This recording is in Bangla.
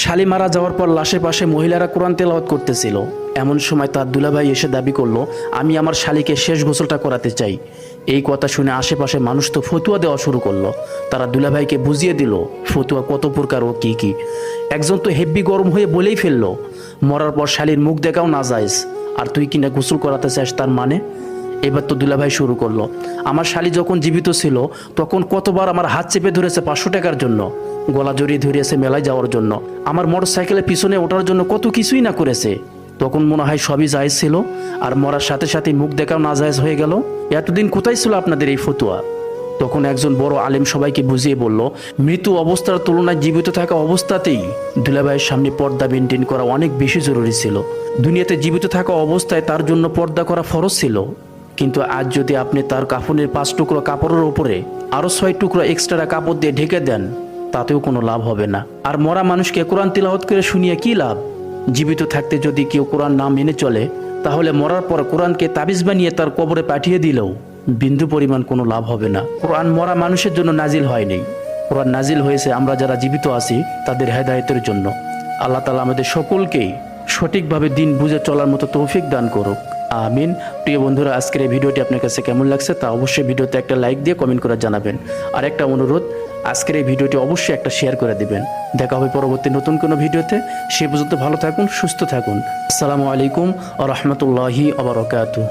শালি মারা যাওয়ার পর লাশের পাশে মহিলারা কোরআন তেলাওয়াত করতেছিল। এমন সময় তার দুলাভাই এসে দাবি করল, আমি আমার শালিকে শেষ গোসলটা করাতে চাই। এই কথা শুনে আশেপাশে মানুষ তো ফতুয়া দেওয়া শুরু করল। তারা দুলাভাইকে বুঝিয়ে দিল, ফতুয়া কত প্রকার ও কি কি? একজন তো হেব্বি গরম হয়ে বলেই ফেলল, মরার পর শালির মুখ দেখাও না যাইস আর তুই কিনা গোসল করাতে চাস তার মানে? এবার তো দুলাভাই শুরু করল। আমার শালি যখন জীবিত ছিল, তখন কতবার আমার হাত চেপে ধরেছে পাঁচশো টাকার জন্য। গলা জড়িয়ে ধরিয়েছে মেলায় যাওয়ার জন্য। আমার মোটর সাইকেলের পিছনে ওঠার জন্য কত কিছুই না করেছে। তখন মনে হয় সবই জায়েজ ছিল, আর মরার সাথে সাথে মুখ দেখাও না জায়েজ হয়ে গেল। এতদিন কোথায় ছিল আপনাদের এই ফতুয়া? তখন একজন বড় আলেম সবাইকে বুঝিয়ে বলল মৃত্যু অবস্থার তুলনায় জীবিত থাকা অবস্থাতেই দুলাভাইয়ের সামনে পর্দা মেনটেন করা অনেক বেশি জরুরি ছিল। দুনিয়াতে জীবিত থাকা অবস্থায় তার জন্য পর্দা করা ফরজ ছিল। কিন্তু আজ যদি আপনি তার কাফনের পাঁচ টুকরো কাপড়ের ওপরে আরও ছয় টুকরো এক্সট্রা কাপড় দিয়ে ঢেকে দেন, তাতেও কোনো লাভ হবে না। আর মরা মানুষকে কোরআন তিলাওয়াত করে শুনিয়ে কি লাভ? জীবিত থাকতে যদি কেউ কোরআন না মেনে চলে, তাহলে মরার পর কোরআনকে তাবিজ বানিয়ে তার কবরে পাঠিয়ে দিলেও বিন্দু পরিমাণ কোনো লাভ হবে না। কোরআন মরা মানুষের জন্য নাজিল হয়নি। কোরআন নাজিল হয়েছে আমরা যারা জীবিত আছি, তাদের হেদায়তের জন্য। আল্লাহ তালা আমাদের সকলকেই সঠিকভাবে দিন বুঝে চলার মতো তৌফিক দান করুক। আমিন। প্রিয় বন্ধুরা, আজকের এই ভিডিওটি আপনার কাছে কেমন লাগছে তা অবশ্যই ভিডিওতে একটা লাইক দিয়ে কমেন্ট করে জানাবেন। আর একটা অনুরোধ, আজকের এই ভিডিওটি অবশ্যই একটা শেয়ার করে দেবেন। দেখা হবে পরবর্তী নতুন কোনো ভিডিওতে। সে পর্যন্ত ভালো থাকুন, সুস্থ থাকুন। আসসালামু আলাইকুম আ রহমতুল্লাহি আবরকাতু